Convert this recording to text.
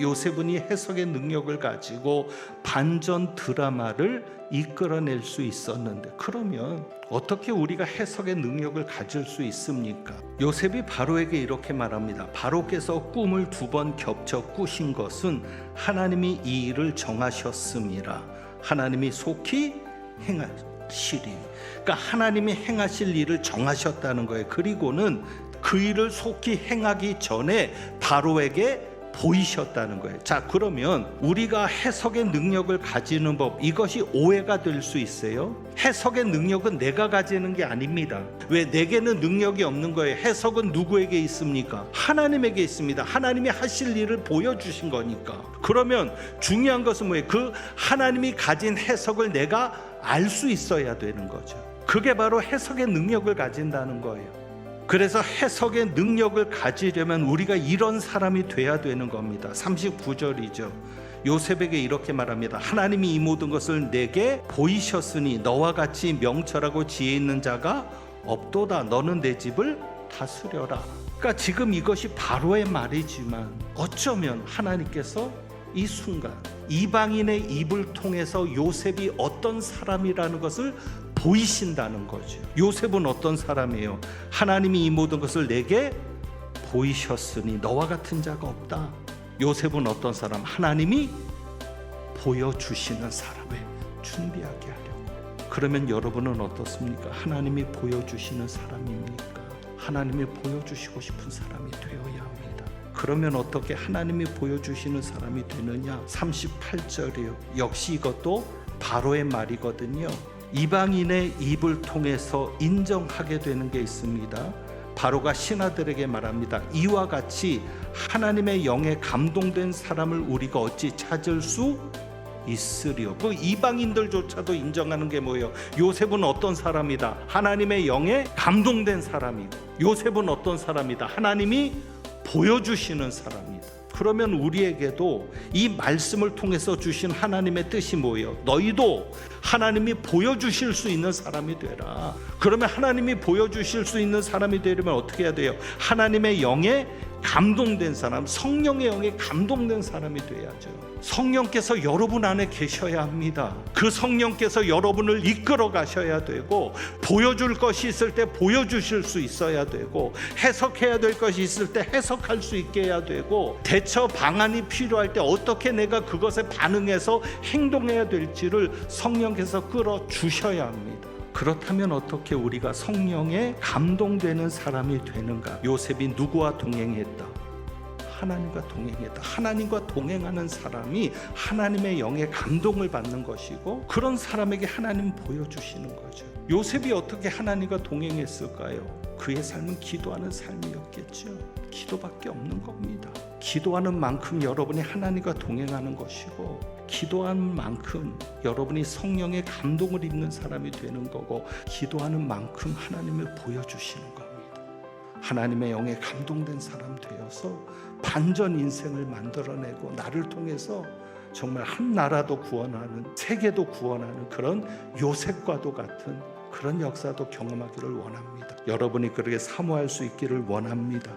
요셉은 이 해석의 능력을 가지고 반전 드라마를 이끌어낼 수 있었는데 그러면 어떻게 우리가 해석의 능력을 가질 수 있습니까? 요셉이 바로에게 이렇게 말합니다. 바로께서 꿈을 두 번 겹쳐 꾸신 것은 하나님이 이 일을 정하셨음이라. 하나님이 속히 행하시리. 그러니까 하나님이 행하실 일을 정하셨다는 거예요. 그리고는 그 일을 속히 행하기 전에 바로에게 보이셨다는 거예요. 자, 그러면 우리가 해석의 능력을 가지는 법 이것이 오해가 될 수 있어요. 해석의 능력은 내가 가지는 게 아닙니다. 왜 내게는 능력이 없는 거예요? 해석은 누구에게 있습니까? 하나님에게 있습니다. 하나님이 하실 일을 보여주신 거니까. 그러면 중요한 것은 뭐예요? 그 하나님이 가진 해석을 내가 알 수 있어야 되는 거죠. 그게 바로 해석의 능력을 가진다는 거예요. 그래서 해석의 능력을 가지려면 우리가 이런 사람이 돼야 되는 겁니다. 39절이죠. 요셉에게 이렇게 말합니다. 하나님이 이 모든 것을 내게 보이셨으니 너와 같이 명철하고 지혜 있는 자가 없도다. 너는 내 집을 다스려라. 그러니까 지금 이것이 바로의 말이지만 어쩌면 하나님께서 이 순간 이방인의 입을 통해서 요셉이 어떤 사람이라는 것을 보이신다는 거죠. 요셉은 어떤 사람이에요? 하나님이 이 모든 것을 내게 보이셨으니 너와 같은 자가 없다. 요셉은 어떤 사람? 하나님이 보여주시는 사람을 준비하게 하려고. 그러면 여러분은 어떻습니까? 하나님이 보여주시는 사람입니까? 하나님이 보여주시고 싶은 사람이 되어야 합니다. 그러면 어떻게 하나님이 보여주시는 사람이 되느냐? 38절이요. 역시 이것도 바로의 말이거든요. 이방인의 입을 통해서 인정하게 되는 게 있습니다. 바로가 신하들에게 말합니다. 이와 같이 하나님의 영에 감동된 사람을 우리가 어찌 찾을 수 있으리요. 그 이방인들조차도 인정하는 게 뭐예요? 요셉은 어떤 사람이다? 하나님의 영에 감동된 사람이고 요셉은 어떤 사람이다? 하나님이 보여주시는 사람이다. 그러면 우리에게도 이 말씀을 통해서 주신 하나님의 뜻이 뭐예요? 너희도 하나님이 보여주실 수 있는 사람이 되라. 그러면 하나님이 보여주실 수 있는 사람이 되려면 어떻게 해야 돼요? 하나님의 영에 감동된 사람, 성령의 영에 감동된 사람이 돼야죠. 성령께서 여러분 안에 계셔야 합니다. 그 성령께서 여러분을 이끌어 가셔야 되고 보여줄 것이 있을 때 보여주실 수 있어야 되고 해석해야 될 것이 있을 때 해석할 수 있게 해야 되고 대처 방안이 필요할 때 어떻게 내가 그것에 반응해서 행동해야 될지를 성령께서 끌어 주셔야 합니다. 그렇다면 어떻게 우리가 성령에 감동되는 사람이 되는가? 요셉이 누구와 동행했다? 하나님과 동행했다. 하나님과 동행하는 사람이 하나님의 영에 감동을 받는 것이고 그런 사람에게 하나님 보여주시는 거죠. 요셉이 어떻게 하나님과 동행했을까요? 그의 삶은 기도하는 삶이었겠죠. 기도밖에 없는 겁니다. 기도하는 만큼 여러분이 하나님과 동행하는 것이고 기도하는 만큼 여러분이 성령의 감동을 입는 사람이 되는 거고 기도하는 만큼 하나님을 보여주시는 겁니다. 하나님의 영에 감동된 사람 되어서 반전 인생을 만들어내고 나를 통해서 정말 한 나라도 구원하는 세계도 구원하는 그런 요셉과도 같은 그런 역사도 경험하기를 원합니다. 여러분이 그렇게 사모할 수 있기를 원합니다.